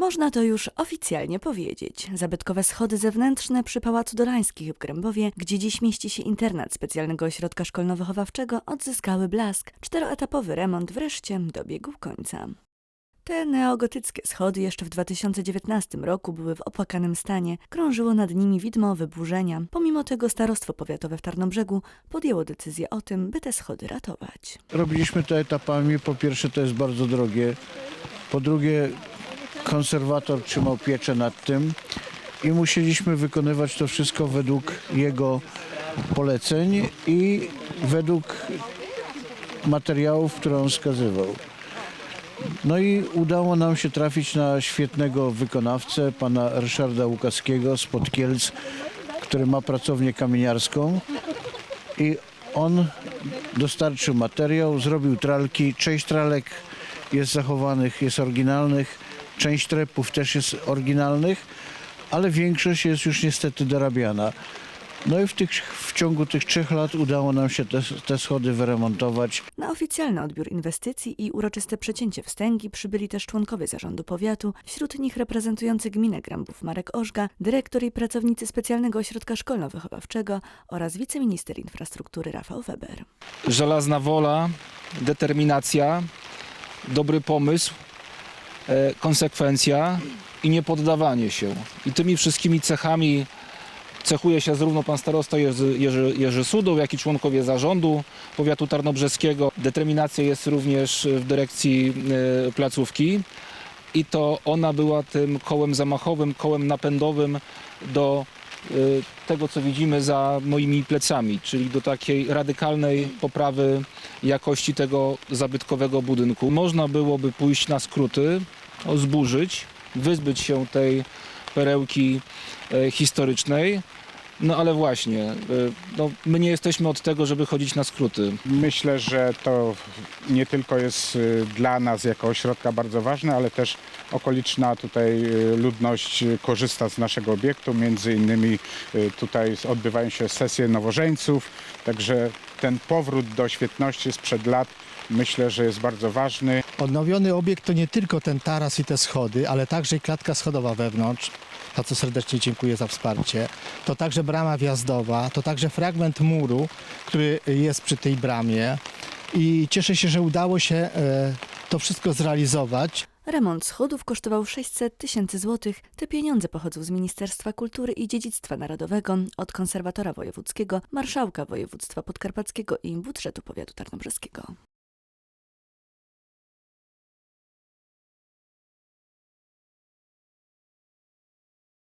Można to już oficjalnie powiedzieć. Zabytkowe schody zewnętrzne przy Pałacu Dolańskich w Grębowie, gdzie dziś mieści się internat specjalnego ośrodka szkolno-wychowawczego, odzyskały blask. Czteroetapowy remont wreszcie dobiegł końca. Te neogotyckie schody jeszcze w 2019 roku były w opłakanym stanie. Krążyło nad nimi widmo wyburzenia. Pomimo tego starostwo powiatowe w Tarnobrzegu podjęło decyzję o tym, by te schody ratować. Robiliśmy to etapami. Po pierwsze to jest bardzo drogie. Po drugie konserwator trzymał pieczę nad tym i musieliśmy wykonywać to wszystko według jego poleceń i według materiałów, które on wskazywał. No i udało nam się trafić na świetnego wykonawcę, pana Ryszarda Łukaskiego z Podkielc, który ma pracownię kamieniarską i on dostarczył materiał, zrobił tralki. Część tralek jest zachowanych, jest oryginalnych, część trepów też jest oryginalnych, ale większość jest już niestety dorabiana. No i w, tych, w ciągu tych trzech lat udało nam się te, te schody wyremontować. Na oficjalny odbiór inwestycji i uroczyste przecięcie wstęgi przybyli też członkowie zarządu powiatu, wśród nich reprezentujący gminę Grambów Marek Ożga, dyrektor i pracownicy specjalnego ośrodka szkolno-wychowawczego oraz wiceminister infrastruktury Rafał Weber. żelazna wola, determinacja, dobry pomysł, konsekwencja i niepoddawanie się. I tymi wszystkimi cechami cechuje się zarówno pan starosta Jerzy, Jerzy, Jerzy jak i członkowie zarządu powiatu tarnobrzeskiego. Determinacja jest również w dyrekcji e, placówki i to ona była tym kołem zamachowym, kołem napędowym do y, tego, co widzimy za moimi plecami, czyli do takiej radykalnej poprawy jakości tego zabytkowego budynku. Można byłoby pójść na skróty, zburzyć, wyzbyć się tej perełki e, historycznej. No ale właśnie, e, no, my nie jesteśmy od tego, żeby chodzić na skróty. Myślę, że to nie tylko jest y, dla nas jako ośrodka bardzo ważne, ale też okoliczna tutaj ludność korzysta z naszego obiektu. Między innymi tutaj odbywają się sesje nowożeńców, także ten powrót do świetności sprzed lat myślę, że jest bardzo ważny. Odnowiony obiekt to nie tylko ten taras i te schody, ale także i klatka schodowa wewnątrz. Za co serdecznie dziękuję za wsparcie. To także brama wjazdowa, to także fragment muru, który jest przy tej bramie. I cieszę się, że udało się e, to wszystko zrealizować. Remont schodów kosztował 600 tysięcy złotych. Te pieniądze pochodzą z Ministerstwa Kultury i Dziedzictwa Narodowego, od konserwatora wojewódzkiego, marszałka województwa podkarpackiego i budżetu powiatu tarnobrzeskiego.